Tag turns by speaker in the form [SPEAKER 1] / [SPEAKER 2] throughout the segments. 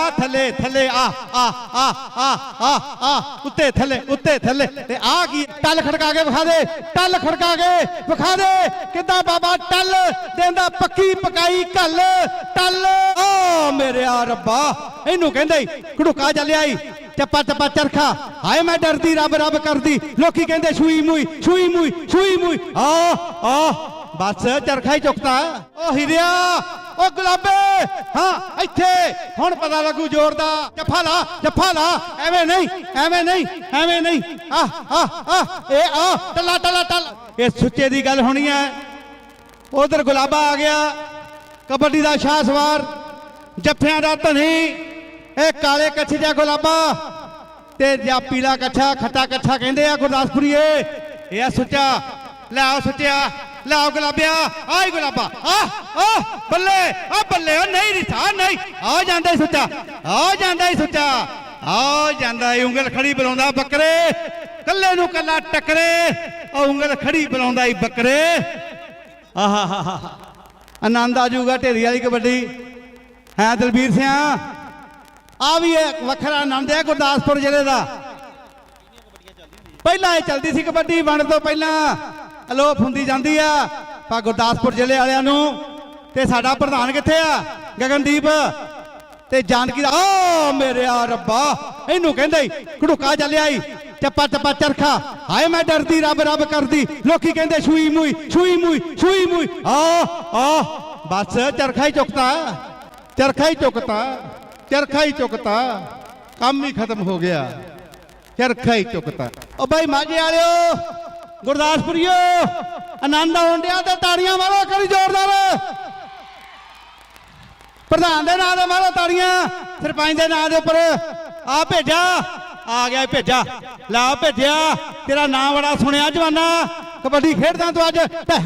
[SPEAKER 1] ਆ ਥੱਲੇ ਥੱਲੇ, ਆ ਆ ਆ ਆ ਆ ਆ, ਉੱਤੇ, ਥੱਲੇ ਉੱਤੇ, ਥੱਲੇ। ਤੇ ਆ ਕੀ, ਟੱਲ ਖੜਕਾ ਕੇ ਵਿਖਾ ਦੇ, ਟੱਲ ਖੜਕਾ ਕੇ ਵਿਖਾ ਦੇ। ਕਿੱਦਾਂ ਬਾਬਾ ਟੱਲ ਦੇਂਦਾ, ਪੱਕੀ ਪਕਾਈ ਘੱਲ, ਟੱਲ। ਓ ਮੇਰੇ ਰੱਬਾ, ਇਹਨੂੰ ਕਹਿੰਦੇ ਘੜੁਕਾ ਚੱਲਿਆ ਈ ਚੱਪਾ ਚੱਪਾ ਚਰਖਾ। ਹਾਏ, ਮੈਂ ਡਰਦੀ, ਰੱਬ ਰੱਬ ਕਰਦੀ। ਲੋਕੀ ਕਹਿੰਦੇ, ਛੂਈ ਮੂਈ ਛੂਈ ਮੂਈ ਛੂਈ ਮੂਈ। ਆ ਆ, ਬਸ, ਚਰਖਾ ਹੀ ਚੁੱਕਦਾ ਓ ਹੀਰਿਆ ਓ ਗੁਲਾਬੇ, ਹਾਂ, ਇੱਥੇ। ਹੁਣ ਪਤਾ ਲੱਗੂ ਜ਼ੋਰ ਦਾ। ਜੱਫਾ ਲਾ ਜੱਫਾ ਲਾ। ਐਵੇਂ ਨਹੀਂ ਐਵੇਂ ਨਹੀਂ ਐਵੇਂ ਨਹੀਂ। ਆ ਆ ਆ ਇਹ ਆ ਟੱਲਾ ਟੱਲਾ, ਟੱਲ। ਇਹ ਸੁੱਚੇ ਦੀ ਗੱਲ ਹੋਣੀ ਹੈ। ਉਧਰ ਗੁਲਾਬਾ ਆ ਗਿਆ। ਕਬੱਡੀ ਦਾ ਸ਼ਾਹ ਸਵਾਰ। ਜੱਫਿਆਂ ਦਾ ਧਨੀ। ਇਹ ਕਾਲੇ ਕੱਛੇ ਦਾ ਗੁਲਾਬਾ। ਤੇ ਜਾਂ ਪੀਲਾ ਕੱਛਾ, ਖੱਟਾ ਕੱਛਾ ਕਹਿੰਦੇ ਆ ਗੁਰਦਾਸਪੁਰੀਏ। ਇਹ ਆ ਸੁੱਚਾ। ਲੈ ਆਓ ਸੁੱਚਿਆ। ਲਾਓ ਆਓ ਗੁਲਾਬਿਆ ਆਈ ਗੁਲਾਬਾ ਆ ਆ ਬੱਲੇ ਆ ਬੱਲੇ, ਉਹ ਨਹੀਂ ਰਿਠਾ ਨਹੀਂ ਆ ਜਾਂਦਾ ਹੀ ਸੁੱਚਾ ਆ ਜਾਂਦਾ ਹੀ ਸੁੱਚਾ ਆ ਜਾਂਦਾ ਹੀ, ਉਂਗਲ ਖੜੀ ਬੁਲਾਉਂਦਾ ਬੱਕਰੇ, ਕੱਲੇ ਨੂੰ ਕੱਲਾ ਟੱਕਰੇ ਉਹ ਉਂਗਲ ਖੜੀ ਬੁਲਾਉਂਦਾ ਹੀ ਬੱਕਰੇ। ਆਹਾ ਆਨੰਦ ਆ ਜਾਊਗਾ ਢੇਰੀ ਵਾਲੀ ਕਬੱਡੀ। ਹੈ ਦਲਬੀਰ ਸਿੰਘ ਆ ਵੀ ਇੱਕ ਵੱਖਰਾ ਆਨੰਦ ਹੈ ਗੁਰਦਾਸਪੁਰ ਜ਼ਿਲ੍ਹੇ ਦਾ। ਪਹਿਲਾਂ ਇਹ ਚੱਲਦੀ ਸੀ ਕਬੱਡੀ, ਵੰਡ ਤੋਂ ਪਹਿਲਾਂ ਅਲੋਪ ਹੁੰਦੀ ਜਾਂਦੀ ਆ। ਪਰ ਗੁਰਦਾਸਪੁਰ ਜ਼ਿਲ੍ਹੇ ਵਾਲਿਆਂ ਨੂੰ। ਤੇ ਸਾਡਾ ਪ੍ਰਧਾਨ ਕਿੱਥੇ ਆ? ਗਗਨਦੀਪ। ਤੇ ਜਾਨਕੀ ਦਾ ਓ ਮੇਰੇ ਆ ਰੱਬਾ। ਇਹਨੂੰ ਕਹਿੰਦੇ ਈ, ਘੜੁਕਾ ਚੱਲਿਆ ਈ। ਚੱਪਾ ਚੱਪਾ ਚਰਖਾ। ਹਾਏ ਮੈਂ ਡਰਦੀ, ਰੱਬ ਰੱਬ ਕਰਦੀ। ਲੋਕੀ ਕਹਿੰਦੇ ਛੂਈ ਮੂਈ ਛੂਈ ਮੂਈ ਛੂਈ ਮੂਈ। ਆ ਆ। ਬਸ ਚਰਖਾ ਹੀ ਚੁੱਕਤਾ। ਚਰਖਾ ਹੀ ਚੁੱਕਤਾ। ਚਰਖਾ ਹੀ ਚੁੱਕਤਾ। ਕੰਮ ਹੀ ਖਤਮ ਹੋ ਗਿਆ। ਚਰਖਾ ਹੀ ਚੁੱਕਤਾ। ਓ ਬਾਈ ਮਾਝੇ ਵਾਲਿਓ। ਗੁਰਦਾਸਪੁਰੀਓ, ਆਨੰਦ ਆਉਣ ਡਿਆ ਤੇ ਤਾੜੀਆਂ ਮਾਰੋ ਕਰੀ ਜ਼ੋਰਦਾਰ। ਪ੍ਰਧਾਨ ਦੇ ਨਾਂ ਦੇ ਮਾਰੋ ਤਾੜੀਆਂ, ਸਰਪੰਚ ਦੇ ਨਾਂ ਦੇ ਉੱਪਰ। ਆ ਭੇਜਾ ਆ ਗਿਆ ਭੇਜਾ ਲਾ ਭੇਜਿਆ, ਤੇਰਾ ਨਾਂ ਬੜਾ ਸੁਣਿਆ ਜਵਾਨਾ। ਕਬੱਡੀ ਖੇਡਦਾ ਤੂੰ ਅੱਜ। ਤੇ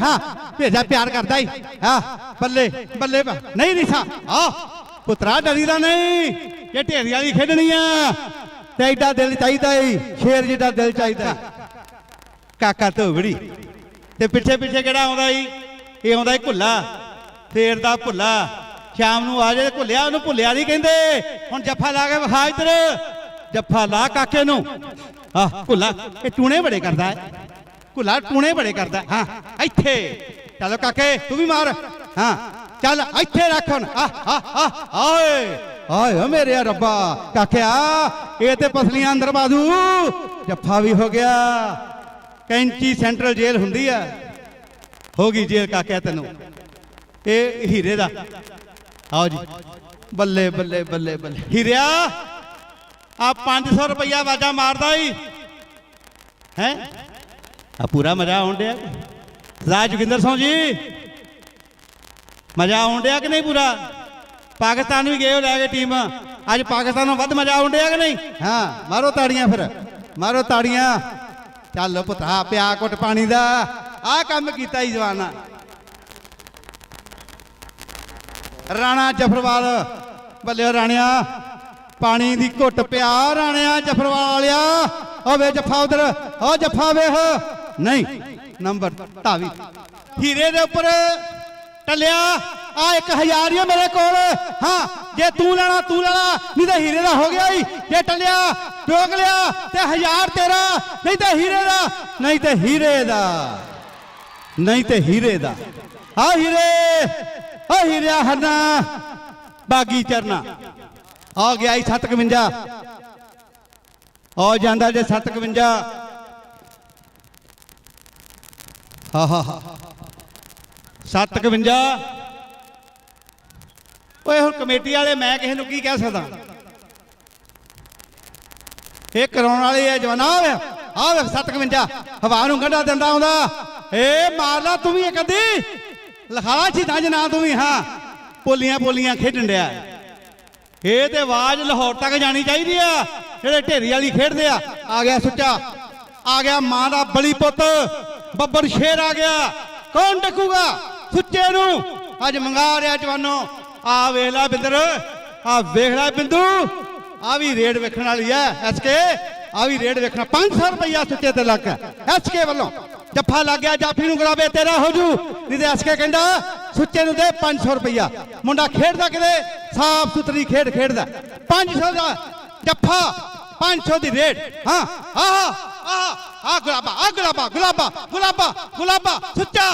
[SPEAKER 1] ਭੇਜਾ ਪਿਆਰ ਕਰਦਾ ਈ। ਹਾਂ, ਬੱਲੇ ਬੱਲੇ ਨਹੀਂ ਨਿਸ਼ਾ ਆ ਪੁੱਤਰਾ ਡਰੀਦਾ ਨਹੀਂ, ਇਹ ਢੇਰੀ ਵਾਲੀ ਖੇਡਣੀ ਆ। ਤੇ ਐਡਾ ਦਿਲ ਚਾਹੀਦਾ ਈ, ਸ਼ੇਰ ਜਿੱਡਾ ਦਿਲ ਚਾਹੀਦਾ ਕਾਕਾ ਧੋਬੜੀ ਤੇ ਪਿੱਛੇ ਪਿੱਛੇ ਕਿਹੜਾ ਆਉਂਦਾ ਈ ਇਹ ਆਉਂਦਾ ਈ ਭੁੱਲਾ। ਫੇਰ ਦਾ ਭੁੱਲਾ। ਸ਼ਾਮ ਨੂੰ ਆ ਜੇ ਭੁੱਲਿਆ, ਉਹਨੂੰ ਭੁੱਲਿਆ ਨਹੀਂ ਕਹਿੰਦੇ। ਹੁਣ ਜੱਫਾ ਲਾ ਕੇ ਵਿਖਾ ਇੱਧਰ। ਜੱਫਾ ਲਾ ਕਾਕੇ ਨੂੰ। ਆਹ, ਭੁੱਲਾ, ਇਹ ਟੂਣੇ ਬੜੇ ਕਰਦਾ ਹੈ। ਭੁੱਲਾ ਟੂਣੇ ਬੜੇ ਕਰਦਾ ਹਾਂ। ਇੱਥੇ। ਚੱਲ ਕਾਕੇ, ਤੂੰ ਵੀ ਮਾਰ। ਹਾਂ, ਚੱਲ, ਇੱਥੇ ਰੱਖ ਹੁਣ। ਆ ਆ ਆਏ। ਆਏ ਓ ਮੇਰੇ ਰੱਬਾ। ਕਾਕਿਆ ਇਹ ਤੇ ਪਸਲੀਆਂ ਅੰਦਰ ਬਾਦੂ। ਜੱਫਾ ਵੀ ਹੋ ਗਿਆ। ਕੈਂਚੀ ਸੈਂਟਰਲ ਜੇਲ੍ਹ ਹੁੰਦੀ ਆ, ਹੋ ਗਈ ਜੇਲ੍ਹ ਕਾਕਿਆ ਤੈਨੂੰ। ਇਹ ਹੀਰੇ ਦਾ। ਆਓ ਜੀ। ਬੱਲੇ ਬੱਲੇ ਬੱਲੇ ਬੱਲੇ। ਹੀਰਿਆ, ਆ 500 ਰੁਪਇਆ ਵਾਜਾ ਮਾਰਦਾ ਈ। ਹੈ? ਆ ਪੂਰਾ ਮਜ਼ਾ ਆਉਣ ਡਿਆ। ਰਾਜ ਜੋਗਿੰਦਰ ਸਿੰਘ ਜੀ, ਮਜ਼ਾ ਆਉਣ ਡਿਆ ਕਿ ਨਹੀਂ ਪੂਰਾ? ਪਾਕਿਸਤਾਨ ਵੀ ਗਏ ਹੋ ਲੈ ਕੇ ਟੀਮ। ਅੱਜ ਪਾਕਿਸਤਾਨ ਨੂੰ ਵੱਧ ਮਜ਼ਾ ਆਉਣ ਡਿਆ ਕਿ ਨਹੀਂ? ਹਾਂ, ਮਾਰੋ ਤਾੜੀਆਂ ਫਿਰ। ਮਾਰੋ ਤਾੜੀਆਂ। ਚੱਲ ਪੁੱਤਰਾ, ਪਿਆ ਕੁੱਟ ਪਾਣੀ ਦਾ। ਆਹ ਕੰਮ ਕੀਤਾ ਹੀ ਜਵਾਨਾ। ਰਾਣਾ ਜਫਰਵਾਲ ਬੱਲੇ ਰਾਣਿਆ, ਪਾਣੀ ਦੀ ਘੁੱਟ ਪਿਆ ਰਾਣਿਆ ਜਫਰਵਾਲ ਵਾਲਿਆ। ਓ ਵੇ ਜੱਫਾ ਉਧਰ ਓ ਜੱਫਾ ਵੇਖ ਨਹੀਂ, ਨੰਬਰ ਧਾਵੀ। ਹੀਰੇ ਦੇ ਉੱਪਰ ਟੱਲਿਆ ਆ 1000 ਹੀ ਆ ਮੇਰੇ ਕੋਲ। ਹਾਂ ਜੇ ਤੂੰ ਲੈਣਾ ਤੂੰ ਲੈਣਾ, ਨਹੀਂ ਤਾਂ ਹੀਰੇ ਦਾ ਹੋ ਗਿਆ ਈ। ਜੇ ਟੱਲਿਆ ਟੋਕ ਲਿਆ, ਤੇ 1000 ਤੇਰਾ, ਨਹੀਂ ਤਾਂ ਹੀਰੇ ਦਾ, ਨਹੀਂ ਤੇ ਹੀਰੇ ਦਾ। ਨਹੀਂ ਤੇ ਹੀਰੇ ਦਾ। ਆ ਹੀਰੇ, ਆ ਹੀਰਿਆ ਹਰਨਾ, ਬਾਗੀ ਚਰਨਾ। ਆ ਗਿਆ ਈ 751 ਆ ਜਾਂਦਾ ਜੇ 751 ਹਾ ਹਾ ਹਾ 751 ਓਏ ਹੁਣ ਕਮੇਟੀ ਵਾਲੇ ਮੈਂ ਕਿਸੇ ਨੂੰ ਕੀ ਕਹਿ ਸਕਦਾ? ਇਹ ਕਰਾਉਣ ਵਾਲੇ ਆ ਜਵਾਨਾ ਆ ਆ ਵੇ 751 ਹਵਾ ਨੂੰ ਗੰਢਾ ਦਿੰਦਾ ਆਉਂਦਾ। ਏ ਮਾਰ ਲਾ ਤੂੰ ਵੀ ਇੱਕ ਅੱਧੀ। ਲਖਾਲਾ ਛਿੱਦਾਂ ਚ ਤੂੰ ਵੀ, ਹਾਂ। ਪੋਲੀਆਂ ਪੋਲੀਆਂ ਖੇਡਣ ਡਿਆ ਇਹ ਤੇ ਆਵਾਜ਼ ਲਾਹੌਰ ਤੱਕ ਜਾਣੀ ਚਾਹੀਦੀ ਆ। ਜਿਹੜੇ ਢੇਰੀ ਵਾਲੀ ਖੇਡਦੇ ਆ। ਆ ਗਿਆ ਸੁੱਚਾ। ਆ ਗਿਆ ਮਾਂ ਦਾ ਬਲੀ ਪੁੱਤ। ਬੱਬਰ ਸ਼ੇਰ ਆ ਗਿਆ। ਕੌਣ ਡੱਕੂਗਾ? ਸੁੱਚੇ ਨੂੰ। ਅੱਜ ਮੰਗਾ ਰਿਆ ਜਵਾਨੋ। ਆ ਵੇਖ ਲੈ ਬਿੰਦਰ, ਆ ਵੇਖ ਲੈ ਬਿੰਦੂ, ਆ ਵੀ ਰੇਡ ਵੇਖਣ ਵਾਲੀ ਐ ਐਸਕੇ ਆ ਵੀ ਰੇਡ ਵੇਖਣਾ। 500 ਰੁਪਇਆ ਸੁੱਚੇ ਤੇ ਲੱਗ ਐਸਕੇ ਵੱਲੋਂ ਜੱਫਾ ਲੱਗ ਗਿਆ, ਜਾਫੀ ਨੂੰ ਗੁਲਾਬੇ ਤੇਰਾ ਹੋ ਜੂ। ਨਹੀਂ ਤੇ ਐਸਕੇ ਕਹਿੰਦਾ, ਸੁੱਚੇ ਨੂੰ ਦੇ 500 ਰੁਪਇਆ ਮੁੰਡਾ ਖੇਡਦਾ ਕਿਤੇ, ਸਾਫ਼ ਸੁਥਰੀ ਖੇਡ ਖੇਡਦਾ। 500 ਦਾ ਜੱਫਾ 500 ਦੀ ਰੇਟ ਹਾਂ, ਆਹ ਆਹ ਆ ਗੁਲਾਬਾ ਆ ਗੁਲਾਬਾ ਗੁਲਾਬਾ ਗੁਲਾਬਾ ਗੁਲਾਬਾ, ਸੁੱਚਾ।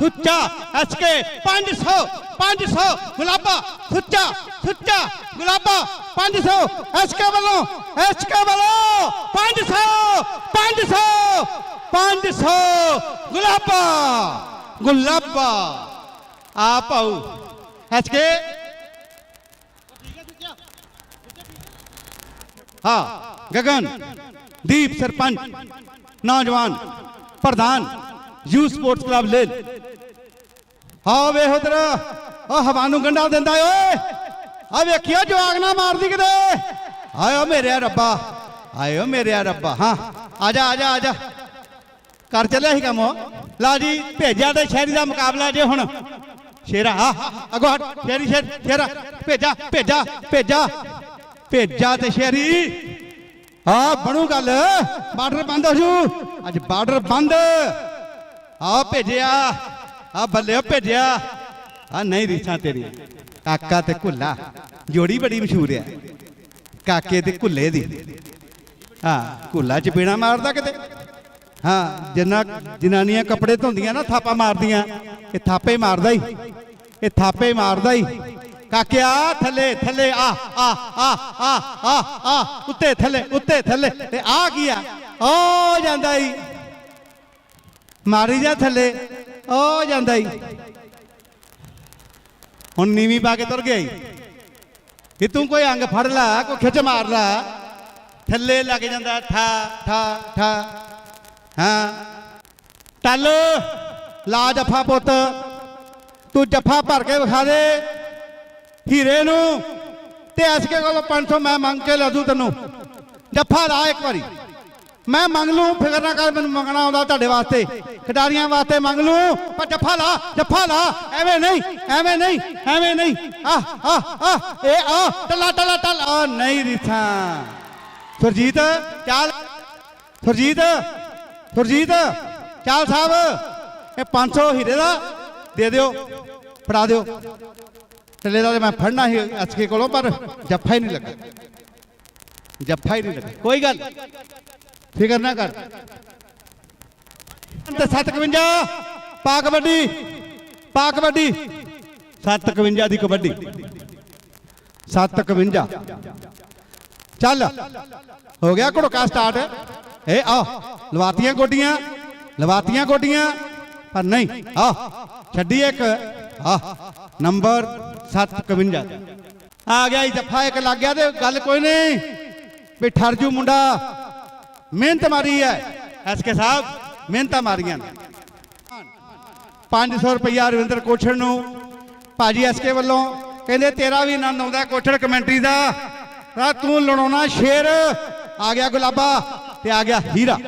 [SPEAKER 1] ਸੁੱਚਾ ਐਸਕੇ 500 500 ਗੁਲਾਬਾ ਸੁੱਚਾ ਸੁੱਚਾ ਗੁਲਾਬਾ 500 ਐਸਕੇ ਵੱਲੋਂ ਐਸਕੇ ਵੱਲੋਂ 500 500 500 ਗੁਲਾਬਾ ਗੁਲਾਬਾ ਆ ਪਾਉ ਐਸਕੇ ਹਾਂ ਗਗਨ ਦੀਪ ਸਰਪੰਚ ਨੌਜਵਾਨ ਪ੍ਰਧਾਨ ਯੂ ਸਪੋਰਟਸ ਕਲੱਬ ਲੈ ਹਾਂ ਵੇਖ ਉਧਰ ਉਹ ਹਵਾ ਨੂੰ ਗੰਡਾ ਦਿੰਦਾ ਓਏ। ਆ ਵੇਖਿਓ ਜਵਾਗ ਨਾ ਮਾਰਦੀ ਕਿਤੇ। ਆਇਓ ਮੇਰੇ ਰੱਬਾ ਆਇਓ ਮੇਰੇ ਰੱਬਾ, ਹਾਂ। ਆ ਜਾ, ਆ ਕਰ ਚੱਲਿਆ ਸੀ ਕੰਮ ਲਾ ਜੀ, ਭੇਜਿਆ ਤੇ ਸ਼ਹਿਰੀ ਦਾ ਮੁਕਾਬਲਾ ਜੇ ਹੁਣ। ਸ਼ੇਰਾ, ਆ, ਅਗੋ ਹਟ। ਸ਼ੇਰੀ ਸ਼ੇਰ ਸ਼ੇਰਾ। ਭੇਜਾ ਭੇਜਾ ਭੇਜਾ। ਭੇਜਾ ਤੇ ਸ਼ੇਰੀ ਆ, ਬਣੂ ਗੱਲ। ਬਾਰਡਰ ਬੰਦ ਹੋ ਜੂ। ਅੱਜ ਬਾਰਡਰ ਬੰਦ। ਆ ਭੇਜਿਆ, ਆ ਬੱਲੇ ਓ ਭੇਜਿਆ। ਆ ਨਹੀਂ ਰੀਸਾਂ ਤੇਰੀ ਕਾਕਾ ਤੇ ਕੁੱਲਾ ਜੋੜੀ ਬੜੀ ਮਸ਼ਹੂਰ ਆ। ਕਾਕੇ ਤੇ ਕੁੱਲੇ ਦੀ। ਹਾਂ ਕੁੱਲਾ ਚ ਪੀਣਾ ਮਾਰਦਾ ਕਿਤੇ? ਹਾਂ, ਜਿੰਨਾ ਜਨਾਨੀਆਂ ਕੱਪੜੇ ਧੋਂਦੀਆਂ ਨਾ, ਥਾਪਾ ਮਾਰਦੀਆਂ। ਇਹ ਥਾਪੇ ਮਾਰਦਾ ਹੀ। ਇਹ ਥਾਪੇ ਮਾਰਦਾ ਹੀ। ਕਾਕਿਆ ਥੱਲੇ ਥੱਲੇ, ਆ ਆ ਆ ਆ ਆ ਉੱਤੇ ਥੱਲੇ ਉੱਤੇ ਥੱਲੇ। ਤੇ ਆ ਕੀ ਆ? ਓ ਜਾਂਦਾ ਹੀ। ਮਾਰੀ ਜਾ ਥੱਲੇ। ਉਹ ਜਾਂਦਾ ਹੀ ਹੁਣ ਨੀਵੀਂ ਪਾ ਕੇ ਤੁਰ ਗਿਆ ਈ। ਕਿ ਤੂੰ ਕੋਈ ਅੰਗ ਫੜ ਲਾ, ਕੋਈ ਖਿੱਚ ਮਾਰ ਲਾ। ਥੱਲੇ ਲੱਗ ਜਾਂਦਾ ਠਾ ਠਾ ਠਾ। ਹਾਂ। ਟੱਲ। ਲਾ ਜੱਫਾ ਪੁੱਤ। ਤੂੰ ਜੱਫਾ ਭਰ ਕੇ ਵਿਖਾ ਦੇ। ਹੀਰੇ ਨੂੰ। ਤੇ ਐਸਕੇ ਕੋਲੋਂ 500 ਮੈਂ ਮੰਗ ਕੇ ਲਾ ਦੂੰ ਤੈਨੂੰ। ਜੱਫਾ ਲਾ ਇੱਕ ਵਾਰੀ। ਮੈਂ ਮੰਗ ਲੂੰ ਫਿਕਰ ਨਾ ਕਰ, ਮੈਨੂੰ ਮੰਗਣਾ ਆਉਂਦਾ ਤੁਹਾਡੇ ਵਾਸਤੇ। ਖਿਡਾਰੀਆਂ ਵਾਸਤੇ ਮੰਗ ਲੂੰ ਪਰ ਜੱਫਾ ਲਾ ਜੱਫਾ ਲਾ। ਐਵੇਂ ਨਹੀਂ ਐਵੇਂ ਨਹੀਂ ਐਵੇਂ ਨਹੀਂ। ਆ ਆ ਆ, ਇਹ ਆ, ਟਲਾ ਟਲਾ, ਟਲ। ਆ, ਨਹੀਂ ਰੀਥਾਂ ਸੁਰਜੀਤ, ਚੱਲ। ਸੁਰਜੀਤ ਸੁਰਜੀਤ, ਚਾਲ ਸਾਹਿਬ, ਇਹ 500 ਹੀਰੇ ਦਾ ਦੇ ਦਿਓ, ਫੜਾ ਦਿਓ। ਟੱਲੇ ਦਾ ਮੈਂ ਫੜਨਾ ਸੀ ਅਚਕੇ ਕੋਲੋਂ, ਪਰ ਜੱਫਾ ਹੀ ਨਹੀਂ ਲੱਗਾ। ਜੱਫਾ ਹੀ ਨਹੀਂ ਲੱਗਾ। ਕੋਈ ਗੱਲ ਫਿਕਰ ਨਾ ਕਰ। ਤੇ 751 ਪਾ ਕਬੱਡੀ ਪਾ ਕਬੱਡੀ। 751 ਦੀ ਕਬੱਡੀ। 751 ਚੱਲ, ਹੋ ਗਿਆ ਘੜਕਾ ਸਟਾਰਟ ਏ ਆ ਲਵਾਤੀਆਂ ਗੋਡੀਆਂ ਲਵਾਤੀਆਂ ਗੋਡੀਆਂ। ਪਰ ਨਹੀਂ ਆ ਛੱਡੀ ਇੱਕ। ਆ ਨੰਬਰ 751 ਆ ਗਿਆ ਜੀ, ਜੱਫਾ ਇੱਕ ਲੱਗ ਗਿਆ ਤੇ ਗੱਲ ਕੋਈ ਨਹੀਂ। ਵੀ ਠਰਜੂ ਮੁੰਡਾ। ਮਿਹਨਤ ਮਾਰੀ ਹੈ। ਐਸਕੇ ਸਾਹਿਬ, ਮਿਹਨਤਾਂ ਮਾਰੀਆਂ 500 ਰੁਪਇਆ ਰਵਿੰਦਰ ਕੋਛੜ ਨੂੰ। ਭਾਜੀ ਐਸਕੇ ਵੱਲੋਂ ਕਹਿੰਦੇ, ਤੇਰਾ ਵੀ ਆਨੰਦ ਆਉਂਦਾ ਕੋਛੜ ਕਮੈਂਟਰੀ ਦਾ। ਆ ਤੂੰ ਲੜਾਉਣਾ ਸ਼ੇਰ। ਆ ਗਿਆ ਗੁਲਾਬਾ ਤੇ ਆ ਗਿਆ ਹੀਰਾ।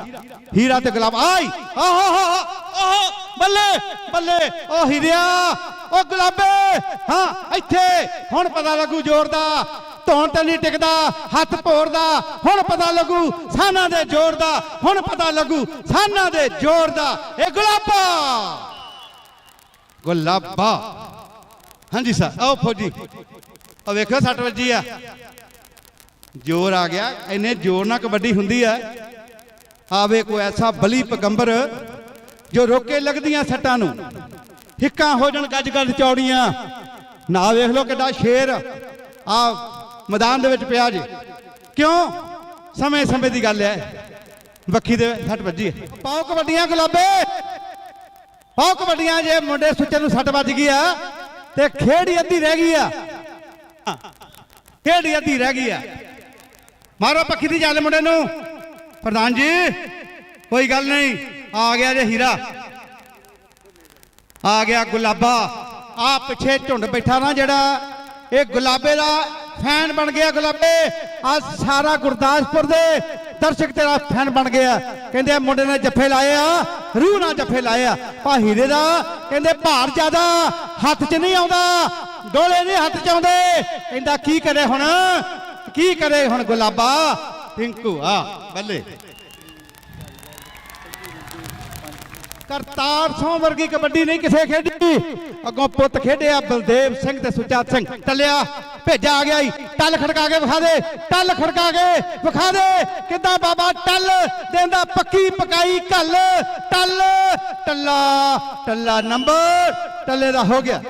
[SPEAKER 1] ਹੀਰਾ ਤੇ ਗੁਲਾਬ। ਆਈ! ਆਹ ਆਹ, ਬੱਲੇ ਬੱਲੇ। ਉਹ ਹੀਰਿਆ, ਉਹ ਗੁਲਾਬੇ। ਹਾਂ, ਇੱਥੇ। ਹੁਣ ਪਤਾ ਲੱਗੂ ਜ਼ੋਰ ਦਾ। ਧੌਣ ਤੇ ਨਹੀਂ ਟਿਕਦਾ, ਹੱਥ ਭੋਰਦਾ, ਹੁਣ ਪਤਾ ਲੱਗੂ ਸਾਨਾ ਦੇ ਜ਼ੋਰ ਦਾ, ਹੁਣ ਪਤਾ ਲੱਗੂ ਸਾਨਾਂ ਦੇ ਜ਼ੋਰ ਦਾ। ਇਹ ਗੁਲਾਬਾ। ਗੁਲਾਬਾ। ਹਾਂਜੀ ਸਰ, ਆਓ ਫੌਜੀ। ਆ ਵੇਖੋ, ਸੱਟ ਵੱਜੀ ਆ। ਜ਼ੋਰ ਆ ਗਿਆ, ਇੰਨੇ ਜ਼ੋਰ ਨਾਲ ਕਬੱਡੀ ਹੁੰਦੀ ਆ। ਆਵੇ ਕੋਈ ਐਸਾ ਬਲੀ ਪਗੰਬਰ ਜੋ ਰੋਕੇ ਲੱਗਦੀਆਂ ਸੱਟਾਂ ਨੂੰ। ਹਿੱਕਾਂ ਹੋ ਜਾਣ ਗੱਜ ਗੱਜ ਚੌੜੀਆਂ। ਨਾ ਵੇਖ ਲੋ ਕਿੱਡਾ ਸ਼ੇਰ। ਆ ਮੈਦਾਨ ਦੇ ਵਿੱਚ ਪਿਆ ਜੀ। ਕਿਉਂ? ਸਮੇਂ ਸਮੇਂ ਦੀ ਗੱਲ ਹੈ। ਵੱਖੀ ਦੇ ਸੱਟ ਵੱਜੀ। ਹੈ। ਪਾਓ ਕਬੱਡੀਆਂ ਗੁਲਾਬੇ। ਪਾਓ ਕਬੱਡੀਆਂ ਜੇ ਮੁੰਡੇ ਸੁੱਚੇ ਨੂੰ ਸੱਟ ਵੱਜ ਗਈ ਆ, ਤੇ ਖੇਡ ਅੱਧੀ ਰਹਿ ਗਈ ਆ। ਖੇਡ ਅੱਧੀ ਰਹਿ ਗਈ ਆ। ਮਾਰੋ ਪੱਖੀ ਦੀ ਚੱਲ ਮੁੰਡੇ ਨੂੰ। ਪ੍ਰਧਾਨ ਜੀ, ਕੋਈ ਗੱਲ ਨਹੀਂ। ਆ ਗਿਆ ਜੇ ਹੀਰਾ। ਆ ਗਿਆ ਗੁਲਾਬਾ। ਆ ਪਿੱਛੇ ਝੁੰਡ ਬੈਠਾ ਨਾ ਜਿਹੜਾ, ਇਹ ਗੁਲਾਬੇ ਦਾ ਫੈਨ ਬਣ ਗਿਆ ਗੁਲਾਬੇ। ਆ ਸਾਰਾ ਗੁਰਦਾਸਪੁਰ ਦੇ ਦਰਸ਼ਕ ਤੇਰਾ ਫੈਨ ਬਣ ਗਿਆ। ਕਹਿੰਦੇ ਮੁੰਡੇ ਨੇ ਜੱਫੇ ਲਾਏ ਆ, ਰੂਹ ਨਾਲ ਜੱਫੇ ਲਾਏ ਆ। ਪਾ ਹੀਰੇ ਦਾ, ਕਹਿੰਦੇ ਭਾਰ ਜ਼ਿਆਦਾ, ਹੱਥ 'ਚ ਨਹੀਂ ਆਉਂਦਾ, ਡੋਲੇ ਨਹੀਂ ਹੱਥ 'ਚ ਆਉਂਦੇ। ਕਹਿੰਦਾ ਕੀ ਕਰੇ ਹੁਣ? ਕੀ ਕਰੇ ਹੁਣ ਗੁਲਾਬਾ? ਟਿੰਕੂ ਆ, ਬੱਲੇ। ਕਰਤਾਰ ਸੋਂ ਵਰਗੀ ਕਬੱਡੀ ਨਹੀਂ ਕਿਸੇ ਖੇਡੀ। ਅੱਗੋਂ ਪੁੱਤ ਖੇਡਿਆ ਬਲਦੇਵ ਸਿੰਘ ਤੇ ਸੁਚਾਤ ਸਿੰਘ। ਟੱਲਿਆ ਭੇਜਾ ਆ ਗਿਆ ਈ ਟੱਲ ਖੜਕਾ ਕੇ ਵਿਖਾ ਦੇ, ਟੱਲ ਖੜਕਾ ਕੇ ਵਿਖਾ ਦੇ। ਕਿੱਦਾਂ ਬਾਬਾ ਟੱਲ? ਦੇਂਦਾ ਪੱਕੀ ਪਕਾਈ ਘੱਲ। ਟੱਲ, ਟੱਲਾ ਟੱਲਾ ਨੰਬਰ। ਟੱਲੇ ਦਾ ਹੋ ਗਿਆ।